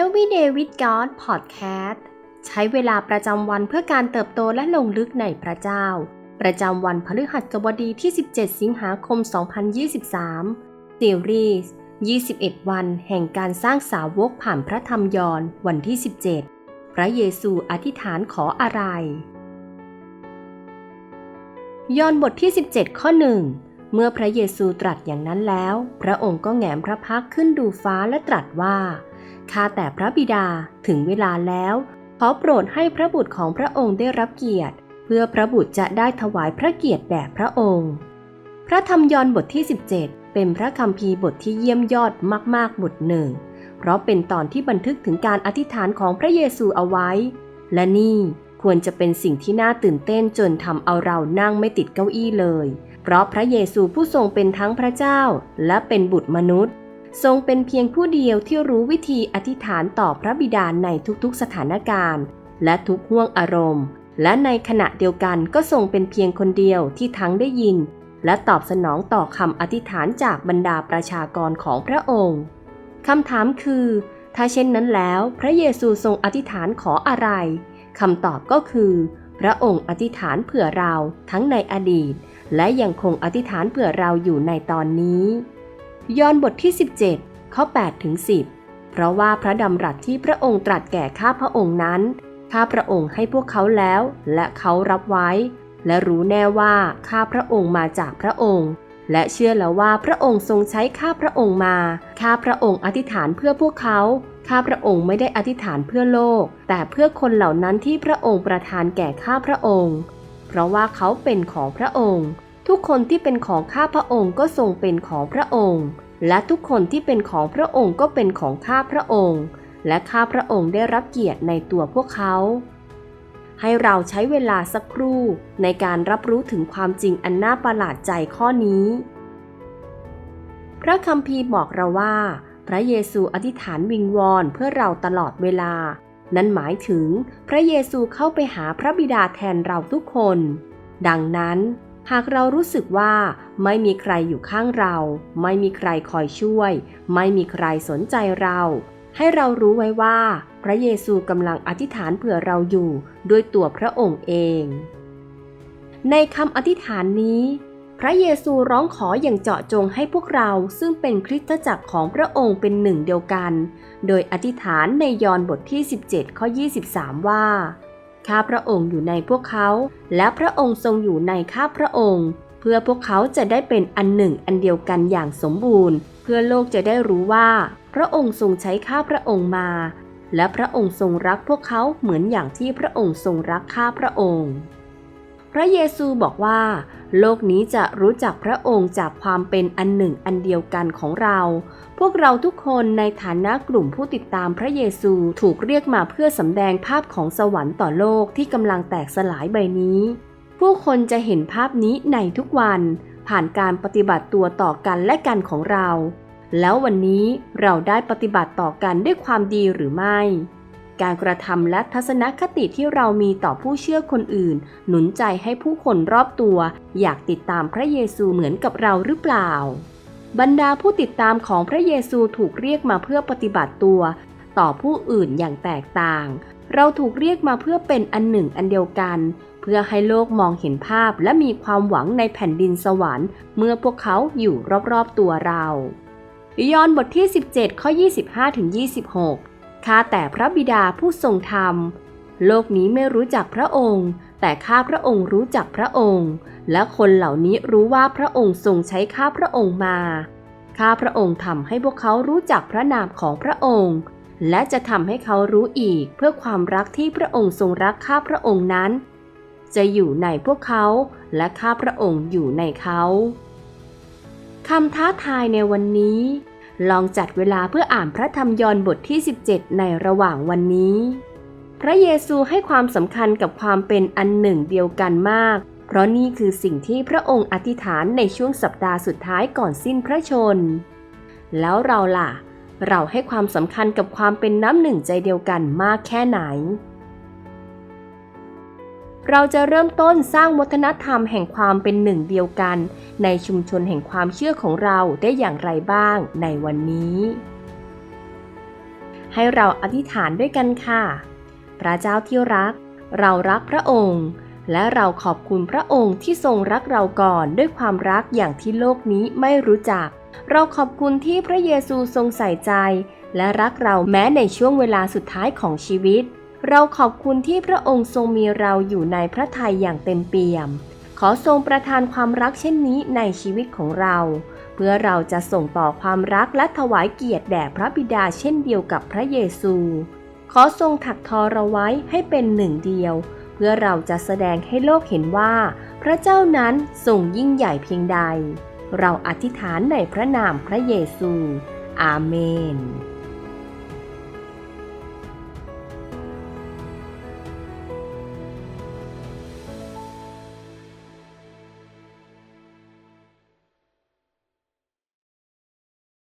Everyday with God Podcast ใช้เวลาประจำวันเพื่อการเติบโตและลงลึกในพระเจ้า ประจำวันพฤหัสบดีที่ 17 สิงหาคม 2023 ซีรีส์ 21 วันแห่งการสร้างสาวกผ่านพระธรรมยอนวันที่ 17 พระเยซูอธิษฐานขออะไร ยอนบทที่ 17 ข้อหนึ่งเมื่อพระเยซูตรัสอย่างนั้นแล้ว พระองค์ก็แงมพระพักขึ้นดูฟ้าและตรัสว่า ข้าแต่พระบิดาถึงเวลาแล้ว ขอโปรดให้พระบุตรของพระองค์ได้รับเกียรติ เพื่อพระบุตรจะได้ถวายพระเกียรติแด่พระองค์ พระธรรมยอห์นบทที่ 17 เป็นพระคัมภีร์บทที่เยี่ยมยอดมาก ๆ บทหนึ่ง เพราะเป็นตอนที่บันทึกถึงการอธิษฐานของพระเยซูเอาไว้ และนี่ควรจะเป็นสิ่งที่น่าตื่นเต้นจนทำเอาเรานั่งไม่ติดเก้าอี้เลย เพราะพระเยซูผู้ทรงเป็นทั้งพระเจ้า และเป็นบุตรมนุษย์ ทรงเป็นเพียงผู้เดียวที่รู้วิธีอธิษฐานต่อพระบิดาในทุกๆสถานการณ์ และทุกห่วงอารมณ์ และในขณะเดียวกันก็ทรงเป็นเพียงคนเดียวที่ทั้งได้ยิน และตอบสนองต่อคำอธิษฐานจากบรรดาประชากรของพระองค์คำถามคือ ถ้าเช่นนั้นแล้ว พระเยซูทรงอธิษฐานขออะไรคำตอบก็คือ พระองค์อธิษฐานเผื่อเราทั้งในอดีต และยังคงอธิษฐานเผื่อเราอยู่ในตอนนี้ ยอห์นบทที่ 17 ข้อ8ถึง10 เพราะว่าพระดำรัสที่พระองค์ตรัสแก่ข้าพระองค์นั้น ข้าพระองค์ให้พวกเขาแล้ว และเขารับไว้ และรู้แน่ว่าข้าพระองค์มาจากพระองค์ และเชื่อแล้วว่าพระองค์ทรงใช้ข้าพระองค์มา ข้าพระองค์อธิษฐานเพื่อพวกเขา ข้าพระองค์ไม่ได้อธิษฐานเพื่อโลก แต่เพื่อคนเหล่านั้นที่พระองค์ประทานแก่ข้าพระองค์ เพราะว่าเขาเป็นของพระองค์ ทุกคนที่เป็นของข้าพระองค์ก็ทรงเป็นของพระองค์ และทุกคนที่เป็นของพระองค์ก็เป็นของข้าพระองค์ และข้าพระองค์ได้รับเกียรติในตัวพวกเขา ให้เราใช้เวลาสักครู่ในการรับรู้ถึงความจริงอันน่าประหลาดใจข้อนี้ พระคัมภีร์บอกเราว่า พระเยซูอธิษฐานวิงวอนเพื่อเราตลอดเวลา นั่นหมายถึงพระเยซูเข้าไปหาพระบิดาแทนเราทุกคน ดังนั้น หากเรารู้สึกว่าไม่มีใครอยู่ข้างเรา ไม่มีใครคอยช่วย ไม่มีใครสนใจเรา ให้เรารู้ไว้ว่า พระเยซูกำลังอธิษฐานเผื่อเราอยู่ด้วยตัวพระองค์เอง ในคำอธิษฐานนี้ พระเยซูร้องขออย่างเจาะจงให้พวกเราซึ่งเป็นคริสตจักรของพระองค์เป็นหนึ่งเดียวกัน โดยอธิษฐานในยอห์นบทที่ 17 ข้อ 23 ว่า ข้าพระองค์อยู่ในพวกเขา และพระองค์ทรงอยู่ในข้าพระองค์ เพื่อพวกเขาจะได้เป็นอันหนึ่งอันเดียวกันอย่างสมบูรณ์ เพื่อโลกจะได้รู้ว่า พระองค์ทรงใช้ข้าพระองค์มา และพระองค์ทรงรักพวกเขาเหมือนอย่างที่พระองค์ทรงรักข้าพระองค์ พระเยซูบอกว่า โลกนี้จะรู้จักพระองค์จากความเป็นอันหนึ่งอันเดียวกันของเรา พวกเราทุกคนในฐานะกลุ่มผู้ติดตามพระเยซูถูกเรียกมาเพื่อสำแดงภาพของสวรรค์ต่อโลกที่กำลังแตกสลายใบนี้ ผู้คนจะเห็นภาพนี้ในทุกวัน ผ่านการปฏิบัติตัวต่อกันและกันของเรา แล้ววันนี้เราได้ปฏิบัติต่อกันด้วยความดีหรือไม่ การกระทำและทัศนคติที่เรามีต่อผู้เชื่อคนอื่น หนุนใจให้ผู้คนรอบตัว อยากติดตามพระเยซูเหมือนกับเราหรือเปล่า บรรดาผู้ติดตามของพระเยซูถูกเรียกมาเพื่อปฏิบัติตัว ต่อผู้อื่นอย่างแตกต่าง เราถูกเรียกมาเพื่อเป็นอันหนึ่งอันเดียวกัน เพื่อให้โลกมองเห็นภาพและมีความหวังในแผ่นดินสวรรค์ เมื่อพวกเขาอยู่รอบๆตัวเรายอห์นบทที่ 17 ข้อ 25-26 ข้าแต่พระบิดาผู้ทรงธรรม โลกนี้ไม่รู้จักพระองค์ แต่ข้าพระองค์รู้จักพระองค์ และคนเหล่านี้รู้ว่าพระองค์ทรงใช้ข้าพระองค์มา ข้าพระองค์ทำให้พวกเขารู้จักพระนามของพระองค์ และจะทำให้เขารู้อีกเพื่อความรักที่พระองค์ทรงรักข้าพระองค์นั้น จะอยู่ในพวกเขาและข้าพระองค์อยู่ในเขาคำท้าทายในวันนี้ ลองจัดเวลาเพื่ออ่านพระธรรมยอห์นบทที่ 17 ในระหว่างวันนี้ พระเยซูให้ความสำคัญกับความเป็นอันหนึ่งเดียวกันมาก เพราะนี่คือสิ่งที่พระองค์อธิษฐานในช่วงสัปดาห์สุดท้ายก่อนสิ้นพระชน แล้วเราล่ะ เราให้ความสำคัญกับความเป็นน้ำหนึ่งใจเดียวกันมากแค่ไหน เราจะเริ่มต้นสร้างวัฒนธรรมแห่งความเป็นหนึ่งเดียวกัน ในชุมชนแห่งความเชื่อของเราได้อย่างไรบ้างในวันนี้ ให้เราอธิษฐานด้วยกันค่ะ พระเจ้าที่รัก เรารักพระองค์ และเราขอบคุณพระองค์ที่ทรงรักเราก่อนด้วยความรักอย่างที่โลกนี้ไม่รู้จัก เราขอบคุณที่พระเยซูทรงใส่ใจ และรักเราแม้ในช่วงเวลาสุดท้ายของชีวิต เราขอบคุณที่พระองค์ทรงมีเราอยู่ในพระทัยอย่างเต็มเปี่ยม ขอทรงประทานความรักเช่นนี้ในชีวิตของเรา เพื่อเราจะส่งต่อความรักและถวายเกียรติแด่พระบิดาเช่นเดียวกับพระเยซู ขอทรงถักทอเราไว้ให้เป็นหนึ่งเดียว เพื่อเราจะแสดงให้โลกเห็นว่า พระเจ้านั้นทรงยิ่งใหญ่เพียงใด เราอธิษฐานในพระนามพระเยซู อาเมน